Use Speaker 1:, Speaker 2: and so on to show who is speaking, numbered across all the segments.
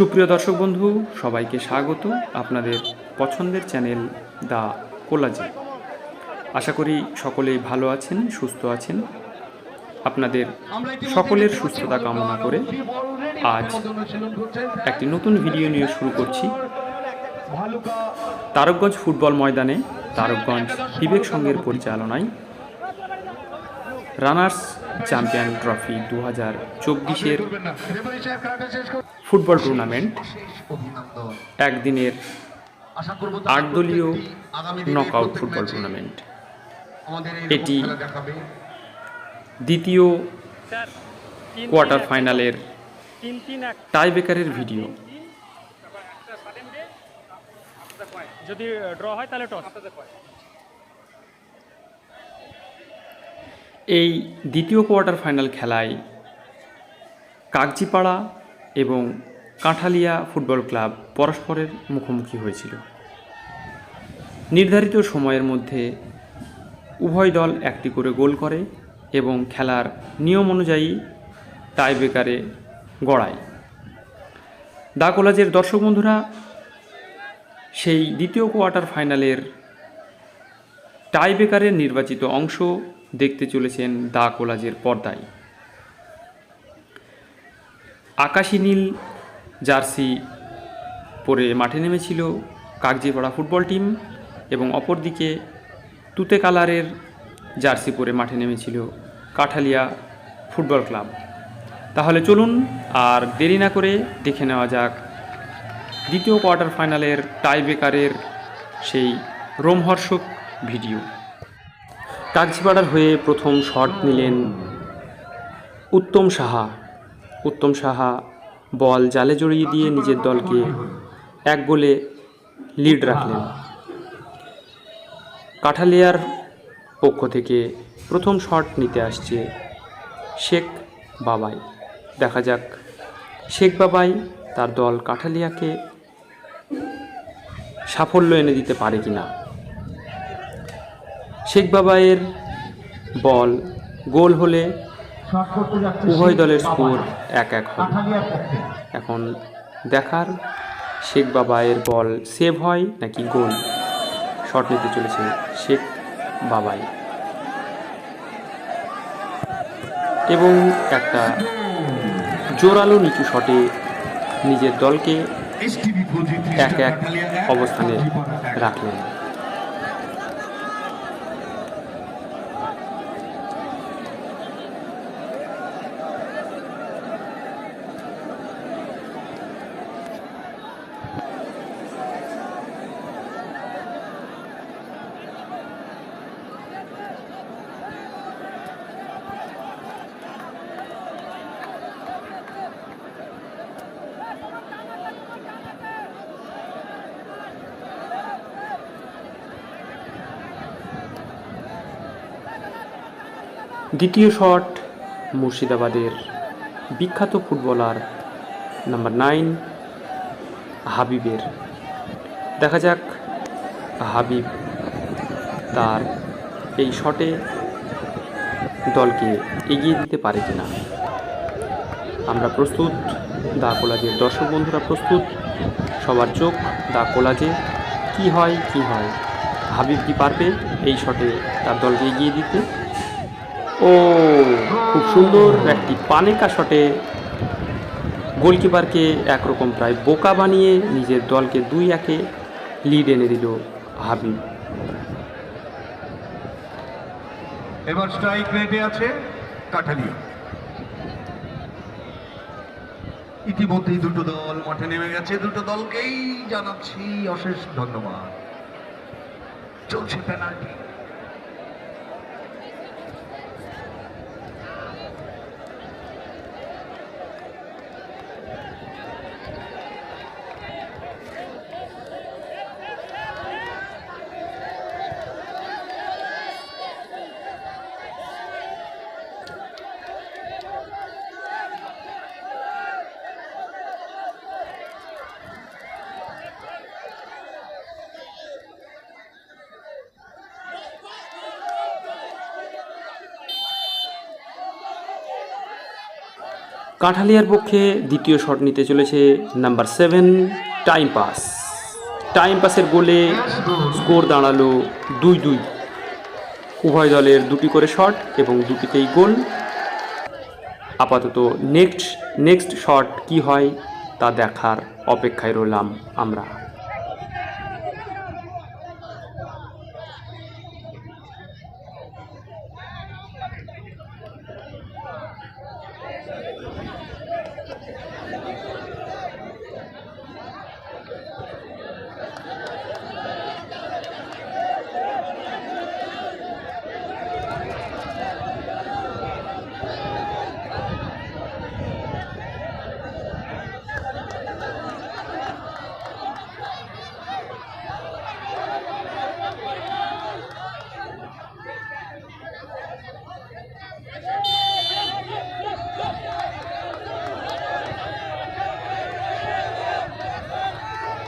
Speaker 1: সুপ্রিয় দর্শক বন্ধু, সবাইকে স্বাগত আপনাদের পছন্দের চ্যানেল দা কোলাজে। আশা করি সকলেই ভালো আছেন, সুস্থ আছেন। আপনাদের সকলের সুস্থতা কামনা করে আজ একটি নতুন ভিডিও নিয়ে শুরু করছি। তারকগঞ্জ ফুটবল ময়দানে তারকগঞ্জ বিবেক সংঘের পরিচালনায় রানার্স চ্যাম্পিয়ন ট্রফি দু হাজার চব্বিশের ফুটবল টুর্নামেন্ট একদিনের আট দলীয় নকআউট ফুটবল টুর্নামেন্ট। এটি দ্বিতীয় কোয়ার্টার ফাইনালের টাই বেকারের ভিডিও
Speaker 2: যদি ড্র হয় তাহলে টস
Speaker 1: এই দ্বিতীয় কোয়ার্টার ফাইনাল খেলায় কাগজিপাড়া এবং কাঁঠালিয়া ফুটবল ক্লাব পরস্পরের মুখোমুখি হয়েছিল। নির্ধারিত সময়ের মধ্যে উভয় দল একটি করে গোল করে এবং খেলার নিয়ম অনুযায়ী টাই বেকারে গড়ায়। দা কলেজের দর্শক বন্ধুরা, সেই দ্বিতীয় কোয়ার্টার ফাইনালের টাই বেকারের নির্বাচিত অংশ দেখতে চলেছেন দা কোলাজের পর্দায়। আকাশী নীল জার্সি পরে মাঠে নেমেছিল কাগজিপাড়া ফুটবল টিম এবং অপরদিকে তুতে কালারের জার্সি পরে মাঠে নেমেছিল কাঠালিয়া ফুটবল ক্লাব। তাহলে চলুন আর দেরি না করে দেখে নেওয়া যাক দ্বিতীয় কোয়ার্টার ফাইনালের টাই বেকারের সেই রোমহর্ষক ভিডিও। কাগজিপাড়ার হয়ে প্রথম শট নিলেন উত্তম সাহা। উত্তম সাহা বল জালে জড়িয়ে দিয়ে নিজের দলকে এক গোলে লিড রাখলেন। কাঠালিয়ার পক্ষ থেকে প্রথম শট নিতে আসছে শেখ বাবাই। দেখা যাক শেখ বাবাই তার দল কাঠালিয়াকে সাফল্য এনে দিতে পারে কিনা। শেখ বাবাইয়ের বল, গোল হলে উভয় দলের স্কোর এক এক হবে। এখন দেখার শেখ বাবাইয়ের বল সেভ হয় নাকি গোল? শট নিতে চলেছে শেখ বাবাই। এবং একটা জোরালো নিচু শটে নিজের দলকে এক এক অবস্থানে রাখলেন। দ্বিতীয় শট, মুর্শিদাবাদের বিখ্যাত ফুটবলার নাম্বার নাইন, হাবিবের। দেখা যাক হাবিব তার এই শটে দলকে এগিয়ে দিতে পারে কিনা। আমরা প্রস্তুত, দা কোলাজের দর্শক বন্ধুরা প্রস্তুত। সবার চোখ, দা কোলাজে, কি হয় কি হয়, হাবিব কি পারবে এই শটে তার দলকে এগিয়ে দিতে? ও, খুব সুন্দর একটি পানেকা শটে গোলকিপারকে একরকম প্রায় বোকা বানিয়ে নিজের দলকে দুই একে লিড এনে দিল হাবিব।
Speaker 3: এবার স্ট্রাইক রেটে আছে কাঠালিয়া ইতিমধ্যেই দুটো দল মাঠে নেমে গেছে। দুটো দলকেই জানাচ্ছি অশেষ ধন্যবাদ। চলছে পেনাল্টি
Speaker 1: কাঠালিয়ার পক্ষে দ্বিতীয় শট নিতে চলেছে number seven, time pass. Time পাসের গোলে স্কোর দাঁড়াল দুই দুই। উভয় দলের দুটি করে শট এবং দুটিতেই গোল। আপাতত নেক্সট নেক্সট শট কি হয় তা দেখার অপেক্ষায় রইলাম আমরা।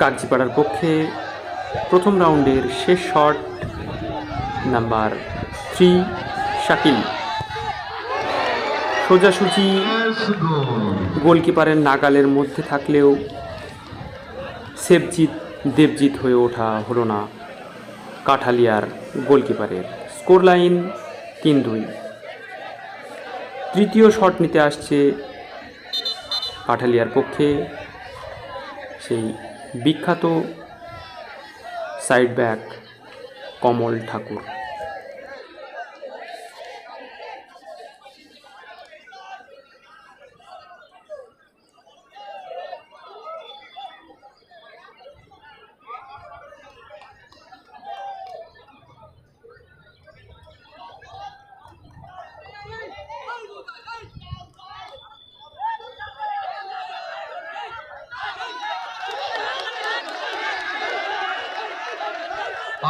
Speaker 1: কাগজিপাড়ার পক্ষে প্রথম রাউন্ডের শেষ শট নাম্বার থ্রি, শাকিল। সোজাসুজি গোলকিপারের নাগালের মধ্যে থাকলেও সেবজিৎ দেবজিৎ হয়ে ওঠা হলো না কাঠালিয়ার গোলকিপারের। স্কোর লাইন তিন দুই। তৃতীয় শট নিতে আসছে কাঠালিয়ার পক্ষে সেই বিখ্যাত সাইড ব্যাক কমল ঠাকুর।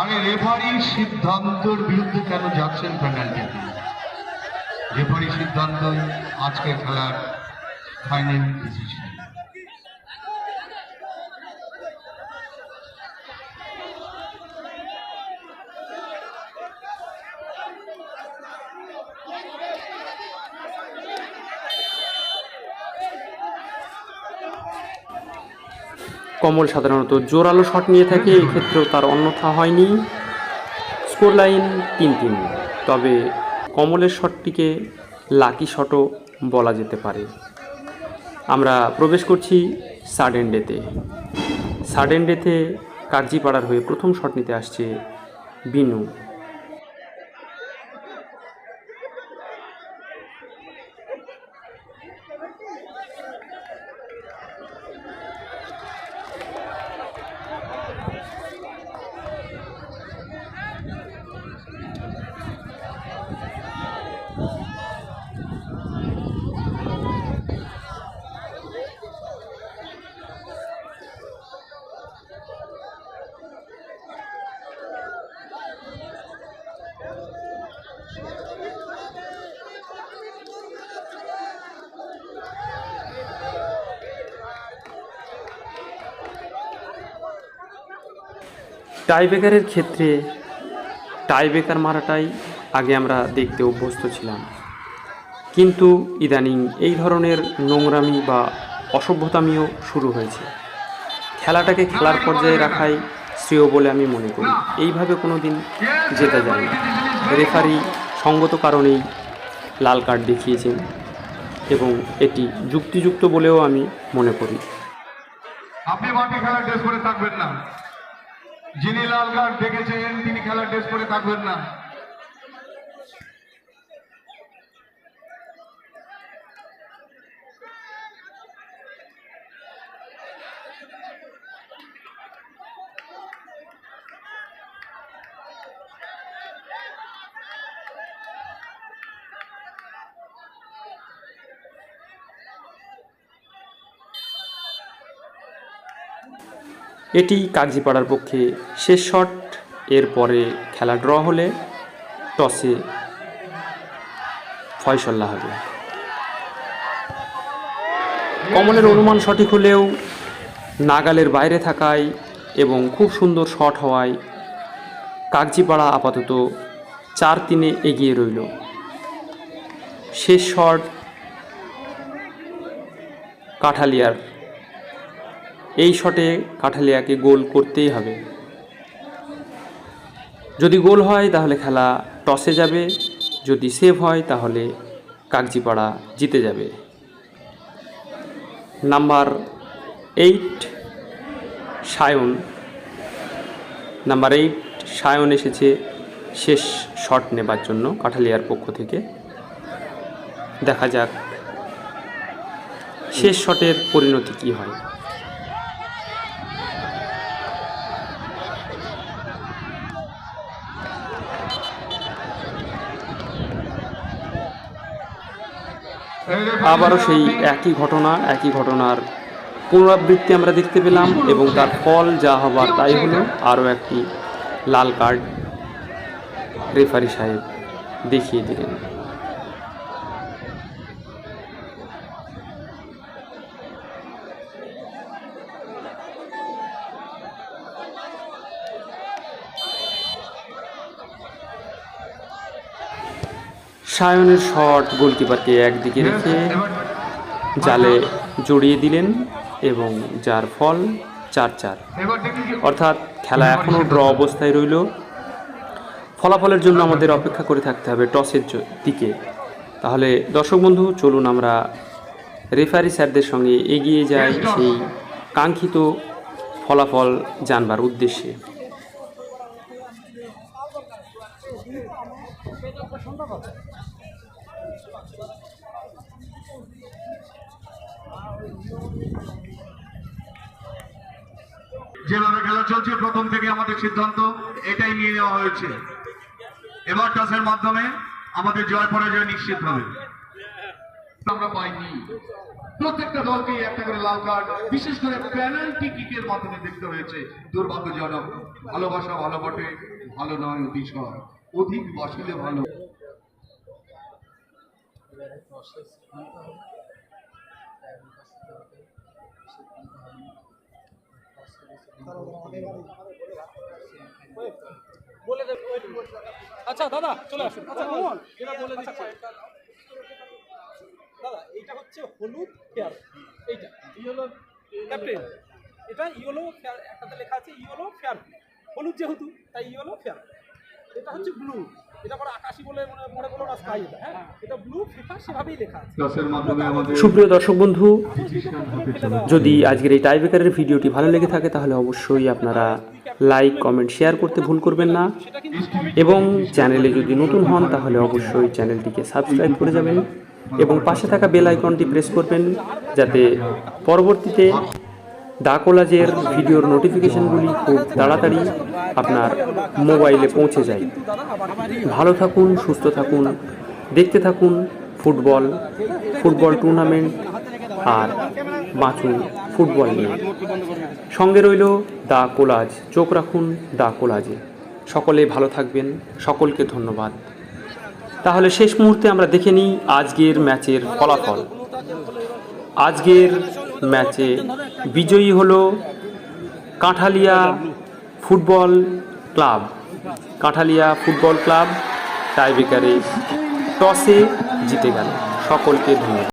Speaker 3: আরে রেফারি সিদ্ধান্তর বিরুদ্ধে কেন যাচ্ছেন পেনাল্টিতে রেফারি সিদ্ধান্ত আজকের খেলার ফাইনাল ডিসিশন
Speaker 1: কমল সাধারণত জোরালো শট নিয়ে থাকে, এক্ষেত্রেও তার অন্যথা হয়নি। স্কোর লাইন তিন তিন। তবে কমলের শটটিকে লাকি শটও বলা যেতে পারে। আমরা প্রবেশ করছি সাডেন ডেতে। সাডেন ডেতে কার্জিপাড়ার হয়ে প্রথম শট নিতে আসছে বিনু। টাইব্রেকারের ক্ষেত্রে টাইব্রেকার মারাটাই আগে আমরা দেখতে অভ্যস্ত ছিলাম। কিন্তু ইদানিং এই ধরনের নোংরামি বা অসভ্যতামিও শুরু হয়েছে। খেলাটাকে খেলার পর্যায়ে রাখাই শ্রেয় বলে আমি মনে করি। এইভাবে কোনো দিন যেতে যায় না রেফারি সঙ্গত কারণেই লাল কার্ড দেখিয়েছেন এবং এটি যুক্তিযুক্ত বলেও আমি মনে করি।
Speaker 3: আপনি খেলার ড্রেস পরে থাকবেন না। যিনি লাল কার্ড দেখেছেন তিনি খেলার ড্রেস পরে থাকবেন না।
Speaker 1: এটি কাগজিপাড়ার পক্ষে শেষ শট। এরপরে খেলা ড্র হলে টসে ফয়সল্লা হবে। কমলের অনুমান সঠিক হলেও নাগালের বাইরে থাকায় এবং খুব সুন্দর শট হওয়ায় কাগজিপাড়া আপাতত চার তিনে এগিয়ে রইল। শেষ শট কাঠালিয়ার এই শটে কাঠালিয়াকে গোল করতেই হবে। যদি গোল হয়, তাহলে খেলা টসে যাবে। যদি সেভ হয়, তাহলে কাগজিপাড়া জিতে যাবে। Number eight, Sayan. Number eight, Sayan এসেছে শেষ শট নেবার জন্য কাঠালিয়ার পক্ষ থেকে। দেখা যাক শেষ শটের পরিণতি কী হয়। আবারও সেই একই ঘটনা, একই ঘটনার পুনরাবৃত্তি আমরা দেখতে পেলাম এবং তার ফল যা হবার তাই হলো আরও একটি লাল কার্ড রেফারি সাহেব দেখিয়ে দিলেন। সায়নের শট গোলকিপারকে একদিকে রেখে জালে জড়িয়ে দিলেন এবং যার ফল চার চার। অর্থাৎ খেলা এখনও ড্র অবস্থায় রইল। ফলাফলের জন্য আমাদের অপেক্ষা করে থাকতে হবে টসের দিকে। তাহলে দর্শক বন্ধু চলুন আমরা রেফারি স্যারদের সঙ্গে এগিয়ে যাই সেই কাঙ্ক্ষিত ফলাফল জানবার উদ্দেশ্যে।
Speaker 3: যেভাবে খেলা চলছে, প্রথম থেকে আমাদের সিদ্ধান্ত এটাই নিয়ে নেওয়া হয়েছে। এবার টসের মাধ্যমে আমাদের জয় পরাজয় নিশ্চিত হবে। আমরা পাইনি। প্রত্যেকটা দলকে একটা করে লাল কার্ড, বিশেষ করে পেনাল্টি কিকের মাধ্যমে দেখতে হয়েছে। দুর্ভাগ্যজনক, ভালোবাসা ভালো বটে, ভালো নয় অতিশয় অধিক বসিলে ভালো।
Speaker 2: আচ্ছা দাদা চলে আসুন। আচ্ছা কমন এটা বলে দিচ্ছি। দাদা এইটা হচ্ছে হলুদ ফেয়ার এইটা ইয়েলো ক্যাপ্টেন এটা ইয়েলো ফেয়ার একটাতে লেখা আছে ইয়েলো ফেয়ার হলুদ যেহেতু তাই ইয়েলো ফেয়ার এটা হচ্ছে ব্লু। এটা পরে আকাশি বলে করো না স্কাই এটা হ্যাঁ? এটা ব্লু ফিফা সেভাবেই লেখা আছে।
Speaker 3: টসের মাধ্যমে আমাদের
Speaker 1: সুপ্রিয় দর্শক বন্ধু যদি আজকের এই টাইব্রেকারের ভিডিওটি ভালো লেগে থাকে তাহলে অবশ্যই আপনারা লাইক কমেন্ট শেয়ার করতে ভুল করবেন না। এবং চ্যানেলে যদি নতুন হন তাহলে অবশ্যই চ্যানেলটিকে সাবস্ক্রাইব করে যাবেন। এবং পাশে থাকা বেল আইকনটি প্রেস করবেন যাতে পরবর্তীতে দা কলাজের ভিডিওর নোটিফিকেশনগুলি খুব তাড়াতাড়ি আপনার মোবাইলে পৌঁছে যায়। ভালো থাকুন, সুস্থ থাকুন, দেখতে থাকুন ফুটবল ফুটবল টুর্নামেন্ট আর বাঁচুন ফুটবল নিয়ে। সঙ্গে রইল দা কোলাজ চোখ রাখুন দা কোলাজে সকলে ভালো থাকবেন, সকলকে ধন্যবাদ। তাহলে শেষ মুহূর্তে আমরা দেখে নিই আজকের ম্যাচের ফলাফল। আজকের ম্যাচে বিজয়ী হলো Kanthalia football club. Kanthalia football club টাইব্রেকারে টসে জিতে গেল। সকলকে ধন্যবাদ।